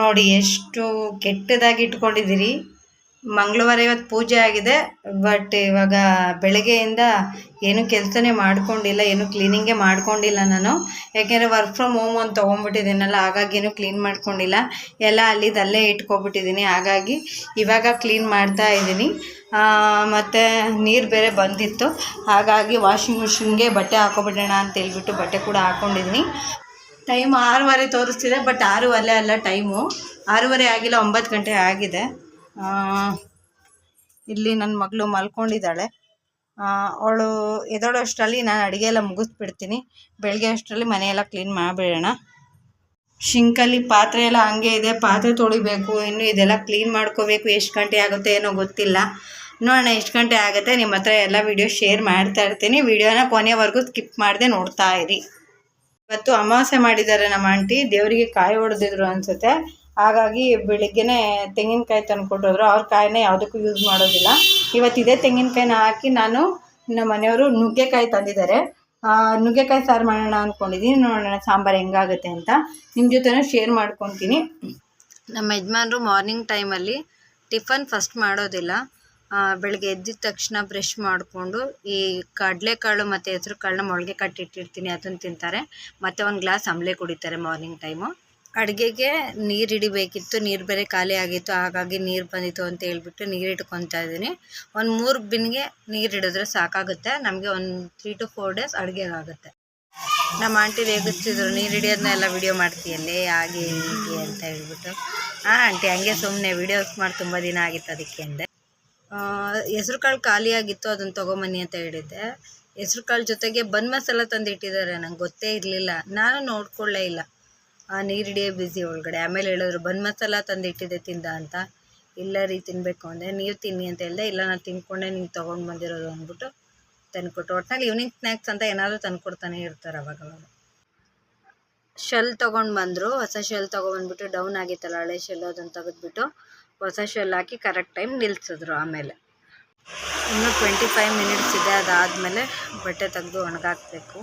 ನೋಡಿ ಎಷ್ಟು ಕೆಟ್ಟದಾಗಿ ಇಟ್ಕೊಂಡಿದ್ದೀರಿ. ಮಂಗಳವಾರ ಇವತ್ತು ಪೂಜೆ ಆಗಿದೆ, ಬಟ್ ಇವಾಗ ಬೆಳಗ್ಗೆಯಿಂದ ಏನು ಕೆಲಸನೇ ಮಾಡ್ಕೊಂಡಿಲ್ಲ, ಏನು ಕ್ಲೀನಿಂಗೇ ಮಾಡ್ಕೊಂಡಿಲ್ಲ ನಾನು. ಯಾಕೆಂದರೆ ವರ್ಕ್ ಫ್ರಮ್ ಹೋಮ್ ಅಂತ ತೊಗೊಂಡ್ಬಿಟ್ಟಿದ್ದೀನಲ್ಲ, ಹಾಗಾಗಿ ಏನು ಕ್ಲೀನ್ ಮಾಡ್ಕೊಂಡಿಲ್ಲ. ಎಲ್ಲ ಅಲ್ಲಿದಲ್ಲೇ ಇಟ್ಕೊಬಿಟ್ಟಿದ್ದೀನಿ, ಹಾಗಾಗಿ ಇವಾಗ ಕ್ಲೀನ್ ಮಾಡ್ತಾ ಇದ್ದೀನಿ. ಮತ್ತು ನೀರು ಬೇರೆ ಬಂದಿತ್ತು, ಹಾಗಾಗಿ ವಾಷಿಂಗ್ ಮಿಷಿನ್ಗೆ ಬಟ್ಟೆ ಹಾಕೊಬಿಡೋಣ ಅಂತ ಹೇಳ್ಬಿಟ್ಟು ಬಟ್ಟೆ ಕೂಡ ಹಾಕ್ಕೊಂಡಿದ್ದೀನಿ ಟೈಮ್ ಆರೂವರೆ ತೋರಿಸ್ತಿದೆ ಬಟ್ ಆರೂವರೆ ಅಲ್ಲ ಟೈಮು ಆರೂವರೆ ಆಗಿಲ್ಲ, ಒಂಬತ್ತು ಗಂಟೆ ಆಗಿದೆ. ಇಲ್ಲಿ ನನ್ನ ಮಗಳು ಮಲ್ಕೊಂಡಿದ್ದಾಳೆ. ಅವಳು ಎದೋಳೋಷ್ಟರಲ್ಲಿ ನಾನು ಅಡುಗೆ ಎಲ್ಲ ಮುಗಿಸ್ಬಿಡ್ತೀನಿ. ಬೆಳಗ್ಗೆ ಅಷ್ಟರಲ್ಲಿ ಮನೆಯೆಲ್ಲ ಕ್ಲೀನ್ ಮಾಡಿಬಿಡೋಣ. ಶಿಂಕಲ್ಲಿ ಪಾತ್ರೆ ಎಲ್ಲ ಹಂಗೆ ಇದೆ, ಪಾತ್ರೆ ತೊಳಿಬೇಕು, ಇನ್ನು ಇದೆಲ್ಲ ಕ್ಲೀನ್ ಮಾಡ್ಕೋಬೇಕು, ಎಷ್ಟು ಗಂಟೆ ಆಗುತ್ತೆ ಏನೋ ಗೊತ್ತಿಲ್ಲ. ನೋಡೋಣ, ಎಷ್ಟು ಗಂಟೆ ಆಗುತ್ತೆ ನಿಮ್ಮ ಹತ್ರ ಎಲ್ಲ ವೀಡಿಯೋ ಶೇರ್ ಮಾಡ್ತಾ ಇರ್ತೀನಿ. ವಿಡಿಯೋನ ಕೊನೆವರೆಗೂ ಸ್ಕಿಪ್ ಮಾಡದೆ ನೋಡ್ತಾ ಇರಿ. ಇವತ್ತು ಅಮಾವಾಸ್ಯೆ ಮಾಡಿದ್ದಾರೆ ನಮ್ಮ ಆಂಟಿ, ದೇವರಿಗೆ ಕಾಯಿ ಹೊಡೆದಿದ್ರು ಅನ್ಸುತ್ತೆ. ಹಾಗಾಗಿ ಬೆಳಿಗ್ಗೆನೆ ತೆಂಗಿನಕಾಯಿ ತಂದ್ಕೊಟ್ಟೋದ್ರು ಅವ್ರ ಕಾಯಿನ ಯಾವುದಕ್ಕೂ ಯೂಸ್ ಮಾಡೋದಿಲ್ಲ. ಇವತ್ತು ಇದೇ ತೆಂಗಿನಕಾಯಿನ ಹಾಕಿ ನಾನು ನಮ್ಮ ಮನೆಯವರು ನುಗ್ಗೆಕಾಯಿ ತಂದಿದ್ದಾರೆ. ನುಗ್ಗೆಕಾಯಿ ಸಾರು ಮಾಡೋಣ ಅಂದ್ಕೊಂಡಿದ್ದೀನಿ ನೋಡೋಣ ಸಾಂಬಾರು ಹೆಂಗಾಗುತ್ತೆ ಅಂತ. ನಿಮ್ಮ ಜೊತೆನೂ ಶೇರ್ ಮಾಡ್ಕೊತೀನಿ. ನಮ್ಮ ಯಜಮಾನ್ರು ಮಾರ್ನಿಂಗ್ ಟೈಮಲ್ಲಿ ಟಿಫನ್ ಫಸ್ಟ್ ಮಾಡೋದಿಲ್ಲ. ಬೆಳಗ್ಗೆ ಎದ್ದಿದ ತಕ್ಷಣ ಬ್ರಷ್ ಮಾಡಿಕೊಂಡು ಈ ಕಡಲೆಕಾಳು ಮತ್ತು ಹೆಸರು ಕಾಳನ್ನ ಮೊಳಗೆ ಕಟ್ಟಿಟ್ಟಿರ್ತೀನಿ, ಅದನ್ನು ತಿಂತಾರೆ. ಮತ್ತು ಒಂದು ಗ್ಲಾಸ್ ಅಂಬ್ಲೆ ಕುಡಿತಾರೆ ಮಾರ್ನಿಂಗ್ ಟೈಮು ಅಡುಗೆಗೆ ನೀರು ಹಿಡಿಬೇಕಿತ್ತು, ನೀರು ಬೇರೆ ಖಾಲಿ ಆಗಿತ್ತು, ಹಾಗಾಗಿ ನೀರು ಬಂದಿತ್ತು ಅಂತ ಹೇಳ್ಬಿಟ್ಟು ನೀರು ಇಟ್ಕೊತಾ ಇದ್ದೀನಿ. ಒಂದು ಮೂರು ಬಿನ್ಗೆ ನೀರು ಹಿಡಿದ್ರೆ ಸಾಕಾಗುತ್ತೆ, ನಮಗೆ ಒಂದು ತ್ರೀ ಟು ಫೋರ್ ಡೇಸ್ ಅಡುಗೆಗಾಗುತ್ತೆ ನಮ್ಮ ಆಂಟಿ ರೇಗಿಸ್ತಿದ್ರು ನೀರು ಹಿಡಿಯೋದನ್ನೆಲ್ಲ ವಿಡಿಯೋ ಮಾಡ್ತೀಯಲ್ಲೇ, ಹಾಗೆ ಹೀಗೆ ಅಂತ ಹೇಳ್ಬಿಟ್ಟು. ಹಾಂ ಆಂಟಿ ಹಂಗೆ ಸುಮ್ಮನೆ ವಿಡಿಯೋಸ್ ಮಾಡಿ, ತುಂಬ ದಿನ ಆಗಿತ್ತು ಅದಕ್ಕೆ ಅಂದೆ. ಹೆಸ್ರು ಕಾಳು ಖಾಲಿಯಾಗಿತ್ತು ಅದನ್ನು ತೊಗೊಂಬನ್ನಿ ಅಂತ ಹೇಳಿದ್ದೆ. ಹೆಸ್ರು ಕಾಳು ಜೊತೆಗೆ ಬನ್ ಮಸಾಲ ತಂದಿಟ್ಟಿದ್ದಾರೆ, ನಂಗೆ ಗೊತ್ತೇ ಇರಲಿಲ್ಲ. ನಾನು ನೋಡ್ಕೊಳ್ಳೇ ಇಲ್ಲ. ಆ, ನೀರು ಹಿಡಿಯೋ ಬ್ಯುಸಿ ಒಳಗಡೆ. ಆಮೇಲೆ ಹೇಳಿದ್ರು ಬನ್ ಮಸಾಲ ತಂದಿಟ್ಟಿದ್ದೆ ತಿಂದ ಅಂತ. ಇಲ್ಲ ರೀ ತಿನ್ನಬೇಕು ಅಂದೆ. ನೀವು ತಿನ್ನಿ ಅಂತ ಹೇಳಿದೆ. ಇಲ್ಲ, ನಾನು ತಿನ್ಕೊಂಡೆ ನಿಂಗೆ ತೊಗೊಂಡು ಬಂದಿರೋದು ಅಂದ್ಬಿಟ್ಟು ತಂದ್ಕೊಟ್ಟು, ಒಟ್ನಲ್ಲಿ ಈವ್ನಿಂಗ್ ಸ್ನ್ಯಾಕ್ಸ್ ಅಂತ ಏನಾದರೂ ತಂದ್ಕೊಡ್ತಾನೆ ಇರ್ತಾರೆ ಅವಾಗ ಅವಾಗ ಶೆಲ್ ತೊಗೊಂಡು ಬಂದರು. ಹೊಸ ಶೆಲ್ ತೊಗೊಂಡ್ಬಂದ್ಬಿಟ್ಟು ಡೌನ್ ಆಗಿತ್ತಲ್ಲ, ಹಳೆ ಶೆಲ್ ಅದನ್ನು ತೆಗೆದ್ಬಿಟ್ಟು ಹೊಸ ಶೆಲ್ ಹಾಕಿ ಕರೆಕ್ಟ್ ಟೈಮ್ ನಿಲ್ಲಿಸಿದ್ರು ಆಮೇಲೆ. ಇನ್ನು ಟ್ವೆಂಟಿ ಫೈವ್ ಮಿನಿಟ್ಸ್ ಇದೆ, ಅದಾದಮೇಲೆ ಬಟ್ಟೆ ತೆಗೆದು ಒಣಗಾಕಬೇಕು.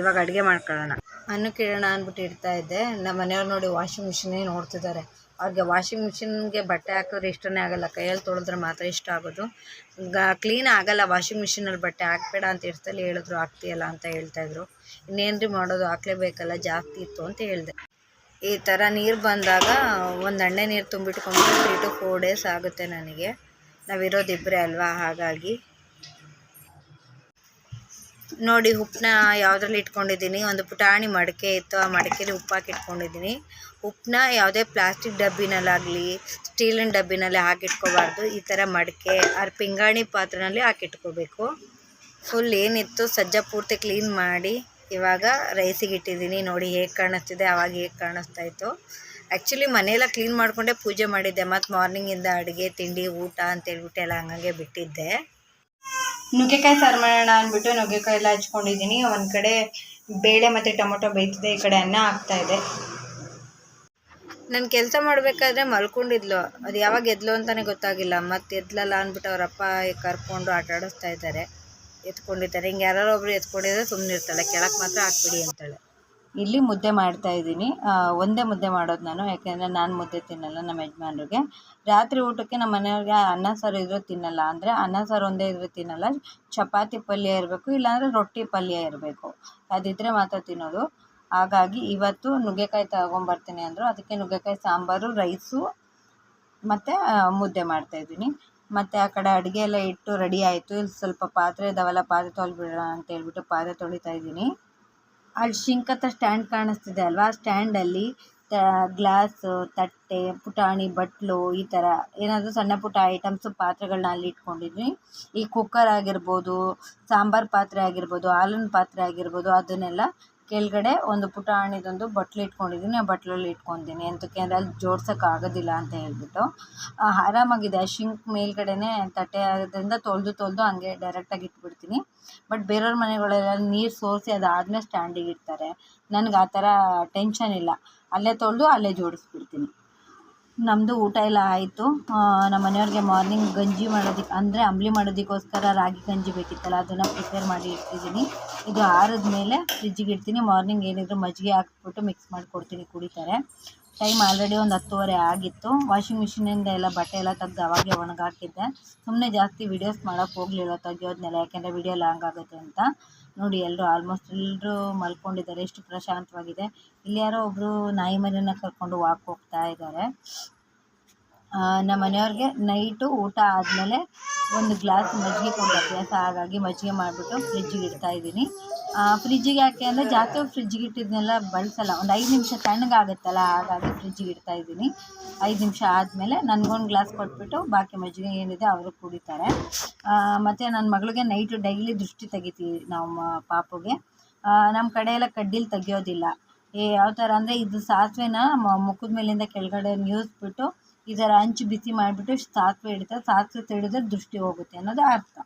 ಇವಾಗ ಅಡುಗೆ ಮಾಡ್ಕೊಳ್ಳೋಣ. ಅನ್ನಕ್ಕೆ ಇಡೋಣ ಅಂದ್ಬಿಟ್ಟು ಇಡ್ತಾ ಇದ್ದೆ. ನಮ್ಮ ಮನೆಯವ್ರು ನೋಡಿ ವಾಷಿಂಗ್ ಮಿಷಿನೇ ನೋಡ್ತಿದ್ದಾರೆ. ಅವ್ರಿಗೆ ವಾಷಿಂಗ್ ಮಿಷಿನ್ಗೆ ಬಟ್ಟೆ ಹಾಕಿದ್ರೆ ಇಷ್ಟನೇ ಆಗೋಲ್ಲ. ಕೈಯಲ್ಲಿ ತೊಳೆದ್ರೆ ಮಾತ್ರ ಇಷ್ಟ ಆಗೋದು. ಕ್ಲೀನ್ ಆಗೋಲ್ಲ ವಾಷಿಂಗ್ ಮಿಷಿನಲ್ಲಿ ಬಟ್ಟೆ ಹಾಕ್ಬೇಡ ಅಂತ ಇರ್ತಲ್ಲಿ ಹೇಳಿದ್ರು, ಹಾಕ್ತೀಯಲ್ಲ ಅಂತ ಹೇಳ್ತಾಯಿದ್ರು ಇನ್ನೇನು ರೀ ಮಾಡೋದು? ಹಾಕ್ಲೇಬೇಕಲ್ಲ, ಜಾಸ್ತಿ ಇತ್ತು ಅಂತ ಹೇಳಿದೆ. ಈ ಥರ ನೀರು ಬಂದಾಗ ಒಂದು ಹಣ್ಣೆ ನೀರು ತುಂಬಿಟ್ಕೊಂಡ್ಬಿಟ್ಟು ತ್ರೀ ಟು ಫೋರ್ ಡೇಸ್ ಆಗುತ್ತೆ ನನಗೆ. ನಾವಿರೋದು ಇಬ್ಬರೇ ಅಲ್ವಾ? ಹಾಗಾಗಿ. ನೋಡಿ, ಉಪ್ಪನ್ನ ಯಾವುದ್ರಲ್ಲಿ ಇಟ್ಕೊಂಡಿದ್ದೀನಿ? ಒಂದು ಪುಟಾಣಿ ಮಡಕೆ ಇತ್ತು. ಆ ಮಡಕೆಲಿ ಉಪ್ಪು ಹಾಕಿ ಇಟ್ಕೊಂಡಿದ್ದೀನಿ. ಉಪ್ಪನ್ನ ಯಾವುದೇ ಪ್ಲಾಸ್ಟಿಕ್ ಡಬ್ಬಿನಲ್ಲಾಗಲಿ, ಸ್ಟೀಲಿನ ಡಬ್ಬಿನಲ್ಲಿ ಹಾಕಿಟ್ಕೋಬಾರ್ದು. ಈ ಥರ ಮಡಕೆ ಅವ್ರ ಪಿಂಗಾಣಿ ಪಾತ್ರೆನಲ್ಲಿ ಹಾಕಿಟ್ಕೋಬೇಕು. ಫುಲ್ ಏನಿತ್ತು, ಸಜ್ಜ ಪೂರ್ತಿ ಕ್ಲೀನ್ ಮಾಡಿ. ಇವಾಗ ರೈಸಿಗೆ ಇಟ್ಟಿದ್ದೀನಿ. ನೋಡಿ ಹೇಗೆ ಕಾಣಿಸ್ತಿದೆ ಅವಾಗ ಹೇಗೆ ಕಾಣಿಸ್ತಾ ಇತ್ತು. ಆ್ಯಕ್ಚುಲಿ ಮನೆಯೆಲ್ಲ ಕ್ಲೀನ್ ಮಾಡಿಕೊಂಡೇ ಪೂಜೆ ಮಾಡಿದ್ದೆ. ಮತ್ತು ಮಾರ್ನಿಂಗಿಂದ ಅಡುಗೆ ತಿಂಡಿ ಊಟ ಅಂತ ಹೇಳ್ಬಿಟ್ಟು ಎಲ್ಲ ಹಂಗಂಗೆ ಬಿಟ್ಟಿದ್ದೆ. ನುಗ್ಗೆಕಾಯಿ ಸಾರು ಮಾಡೋಣ ಅಂದ್ಬಿಟ್ಟು ನುಗ್ಗೆಕಾಯಿ ಎಲ್ಲ ಹಚ್ಕೊಂಡಿದ್ದೀನಿ. ಒಂದು ಕಡೆ ಬೇಳೆ ಮತ್ತು ಟೊಮೊಟೊ ಬೇಯ್ತಿದೆ ಈ ಕಡೆ ಅನ್ನ ಆಗ್ತಾ ಇದೆ. ನಾನು ಕೆಲಸ ಮಾಡಬೇಕಾದ್ರೆ ಮಲ್ಕೊಂಡಿದ್ಲು. ಅದು ಯಾವಾಗ ಎದ್ಲು ಅಂತಲೇ ಗೊತ್ತಾಗಿಲ್ಲ. ಮತ್ತು ಎದ್ಲಲ್ಲ ಅಂದ್ಬಿಟ್ಟು ಅವರಪ್ಪ ಕರ್ಕೊಂಡು ಆಟ ಆಡಿಸ್ತಾ ಇದ್ದಾರೆ. ಎತ್ಕೊಂಡಿದ್ದಾರೆ. ಹಿಂಗೆ ಯಾರೋ ಒಬ್ರು ಎತ್ಕೊಂಡಿದ್ರೆ ಸುಮ್ಮನೆ ಇರ್ತಾಳೆ ಕೆಳಕ್ಕೆ ಮಾತ್ರ ಹಾಕ್ಬಿಡಿ ಅಂತಾಳೆ. ಇಲ್ಲಿ ಮುದ್ದೆ ಮಾಡ್ತಾ ಇದ್ದೀನಿ. ಒಂದೇ ಮುದ್ದೆ ಮಾಡೋದು ನಾನು. ಯಾಕೆಂದರೆ ನಾನು ಮುದ್ದೆ ತಿನ್ನಲ್ಲ ನಮ್ಮ ಯಜಮಾನ್ರಿಗೆ. ರಾತ್ರಿ ಊಟಕ್ಕೆ ನಮ್ಮ ಮನೆಯವ್ರಿಗೆ ಅನ್ನ ಸಾರು ಇದ್ರೆ ತಿನ್ನಲ್ಲ. ಅಂದರೆ ಅನ್ನ ಸಾರು ಒಂದೇ ಇದ್ರೆ ತಿನ್ನಲ್ಲ. ಚಪಾತಿ ಪಲ್ಯ ಇರಬೇಕು, ಇಲ್ಲಾಂದರೆ ರೊಟ್ಟಿ ಪಲ್ಯ ಇರಬೇಕು. ಅದಿದ್ದರೆ ಮಾತ್ರ ತಿನ್ನೋದು. ಹಾಗಾಗಿ ಇವತ್ತು ನುಗ್ಗೆಕಾಯಿ ತಗೊಂಬರ್ತೀನಿ ಅಂದರು. ಅದಕ್ಕೆ ನುಗ್ಗೆಕಾಯಿ ಸಾಂಬಾರು, ರೈಸು, ಮತ್ತು ಮುದ್ದೆ ಮಾಡ್ತಾಯಿದ್ದೀನಿ ಮತ್ತು ಆ ಕಡೆ ಅಡುಗೆ ಎಲ್ಲ ಇಟ್ಟು ರೆಡಿ ಆಯಿತು. ಇಲ್ಲಿ ಸ್ವಲ್ಪ ಪಾತ್ರೆ ಇದಾವಲ್ಲ, ಪಾತ್ರೆ ತೊಳ್ದ್ಬಿಡೋಣ ಅಂತ ಹೇಳ್ಬಿಟ್ಟು ಪಾತ್ರೆ ತೊಳಿತಾ ಇದ್ದೀನಿ. ಅಲ್ಲಿ ಶಿಂಕ್ ಹತ್ರ ಸ್ಟ್ಯಾಂಡ್ ಕಾಣಿಸ್ತಿದೆ ಅಲ್ವಾ? ಆ ಸ್ಟ್ಯಾಂಡಲ್ಲಿ ತ, ಗ್ಲಾಸು, ತಟ್ಟೆ, ಪುಟಾಣಿ, ಬಟ್ಲು ಈ ಥರ ಏನಾದರೂ ಸಣ್ಣ ಪುಟ್ಟ ಐಟಮ್ಸು ಪಾತ್ರೆಗಳನ್ನ ಅಲ್ಲಿ ಇಟ್ಕೊಂಡಿದ್ವಿ. ಈ ಕುಕ್ಕರ್ ಆಗಿರ್ಬೋದು, ಸಾಂಬಾರು ಪಾತ್ರೆ ಆಗಿರ್ಬೋದು ಹಾಲಿನ ಪಾತ್ರೆ ಆಗಿರ್ಬೋದು, ಅದನ್ನೆಲ್ಲ ಕೆಳಗಡೆ ಒಂದು ಪುಟಾಣಿದೊಂದು ಬಟ್ಲು ಇಟ್ಕೊಂಡಿದ್ದೀನಿ ಆ ಬಟ್ಲಲ್ಲಿ ಇಟ್ಕೊತೀನಿ ಎಂತಕ್ಕೆ ಅಂದರೆ ಅಲ್ಲಿ ಜೋಡ್ಸೋಕೆ ಆಗೋದಿಲ್ಲ ಅಂತ ಹೇಳ್ಬಿಟ್ಟು. ಆರಾಮಾಗಿದೆ. ಶಿಂಕ್ ಮೇಲ್ಗಡೆನೇ ತಟ್ಟೆ ಆಗೋದ್ರಿಂದ ತೊಳೆದು ತೊಳೆದು ಹಂಗೆ ಡೈರೆಕ್ಟಾಗಿ ಇಟ್ಬಿಡ್ತೀನಿ. ಬಟ್ ಬೇರೆಯವ್ರ ಮನೆಗಳೆಲ್ಲ ನೀರು ಸೋರಿಸಿ ಅದಾದಮೇಲೆ ಸ್ಟ್ಯಾಂಡಿಗೆ ಇಡ್ತಾರೆ. ನನಗೆ ಆ ಥರ ಟೆನ್ಷನ್ ಇಲ್ಲ. ಅಲ್ಲೇ ತೊಳೆದು ಅಲ್ಲೇ ಜೋಡಿಸ್ಬಿಡ್ತೀನಿ. ನಮ್ಮದು ಊಟ ಎಲ್ಲ ಆಯಿತು. ನಮ್ಮ ಮನೆಯವ್ರಿಗೆ ಮಾರ್ನಿಂಗ್ ಗಂಜಿ ಮಾಡೋದಕ್ಕೆ ಅಂದರೆ ಅಂಬಲಿ ಮಾಡೋದಕ್ಕೋಸ್ಕರ ರಾಗಿ ಗಂಜಿ ಬೇಕಿತ್ತಲ್ಲ, ಅದನ್ನು ಪ್ರಿಪೇರ್ ಮಾಡಿ ಇಟ್ಟಿದ್ದೀನಿ. ಇದು ಆರಿದ ಮೇಲೆ ಫ್ರಿಜ್ಜಿಗೆ ಇಡ್ತೀನಿ. ಮಾರ್ನಿಂಗ್ ಏನಿದ್ರು ಮಜ್ಜಿಗೆ ಹಾಕ್ಬಿಟ್ಟು ಮಿಕ್ಸ್ ಮಾಡಿ ಕೊಡ್ತೀನಿ ಕುಡಿತಾರೆ. ಟೈಮ್ ಆಲ್ರೆಡಿ ಒಂದು ಹತ್ತುವರೆ ಆಗಿತ್ತು. ವಾಷಿಂಗ್ ಮಿಷಿನಿಂದ ಎಲ್ಲ ಬಟ್ಟೆ ಎಲ್ಲ ತೆಗ್ದು ಅವಾಗಲೇ ಒಣಗಾಕಿದ್ದೆ. ಸುಮ್ಮನೆ ಜಾಸ್ತಿ ವೀಡಿಯೋಸ್ ಮಾಡೋಕ್ಕೆ ಹೋಗಲಿಲ್ಲ ತೆಗಿಯೋದ್ನೆಲ್ಲ ಯಾಕೆಂದರೆ ವಿಡಿಯೋ ಲಾಂಗ್ ಆಗುತ್ತೆ ಅಂತ. ನೋಡಿ ಎಲ್ಲರೂ ಆಲ್ಮೋಸ್ಟ್ ಎಲ್ಲರೂ ಮಲ್ಕೊಂಡಿದ್ದಾರೆ. ಎಷ್ಟು ಪ್ರಶಾಂತವಾಗಿದೆ. ಇಲ್ಲಿ ಯಾರೋ ಒಬ್ಬರು ನಾಯಿ ಮರಿನ ಕರ್ಕೊಂಡು ವಾಕ್ ಹೋಗ್ತಾ ಇದ್ದಾರೆ. ನಮ್ಮ ಮನೆಯವ್ರಿಗೆ ನೈಟು ಊಟ ಆದಮೇಲೆ ಒಂದು ಗ್ಲಾಸ್ ಮಜ್ಜಿಗೆ ಕೊಡೋ ಅಭ್ಯಾಸ. ಹಾಗಾಗಿ ಮಜ್ಜಿಗೆ ಮಾಡಿಬಿಟ್ಟು ಫ್ರಿಜ್ಜಿಗೆ ಇಡ್ತಾ ಇದ್ದೀನಿ. ಫ್ರಿಜ್ಜಿಗೆ ಯಾಕೆ ಅಂದರೆ ಜಾಸ್ತಿ ಫ್ರಿಜ್ಜಿಗೆ ಇಟ್ಟಿದ್ದನ್ನೆಲ್ಲ ಬಳಸಲ್ಲ. ಒಂದು ಐದು ನಿಮಿಷ ತಣ್ಣಗಾಗುತ್ತಲ್ಲ ಹಾಗಾಗಿ ಫ್ರಿಜ್ಜಿಗೆ ಇಡ್ತಾ ಇದ್ದೀನಿ. ಐದು ನಿಮಿಷ ಆದಮೇಲೆ ನನಗೊಂದು ಗ್ಲಾಸ್ ಕೊಟ್ಬಿಟ್ಟು ಬಾಕಿ ಮಜ್ಜಿಗೆ ಏನಿದೆ ಅವರು ಕುಡಿತಾರೆ. ಮತ್ತು ನನ್ನ ಮಗಳಿಗೆ ನೈಟು ಡೈಲಿ ದೃಷ್ಟಿ ತೆಗಿತೀವಿ ನಾವು ಪಾಪುಗೆ. ನಮ್ಮ ಕಡೆ ಎಲ್ಲ ಕಡ್ಡಿಲಿ ತೆಗಿಯೋದಿಲ್ಲ. ಏ ಯಾವ ಥರ ಅಂದರೆ ಇದು ಸಾಸಿವೆನ ಮುಖದ ಮೇಲಿಂದ ಕೆಳಗಡೆ ನ್ಯೂಸ್ಬಿಟ್ಟು ಈ ಥರ ಹಂಚು ಬಿಸಿ ಮಾಡಿಬಿಟ್ಟು ಸಾಸಿವೆ ಹಿಡಿತಾರೆ ಸಾಸಿವೆ ತಿಳಿದ್ರೆ ದೃಷ್ಟಿ ಹೋಗುತ್ತೆ ಅನ್ನೋದು ಅರ್ಥ.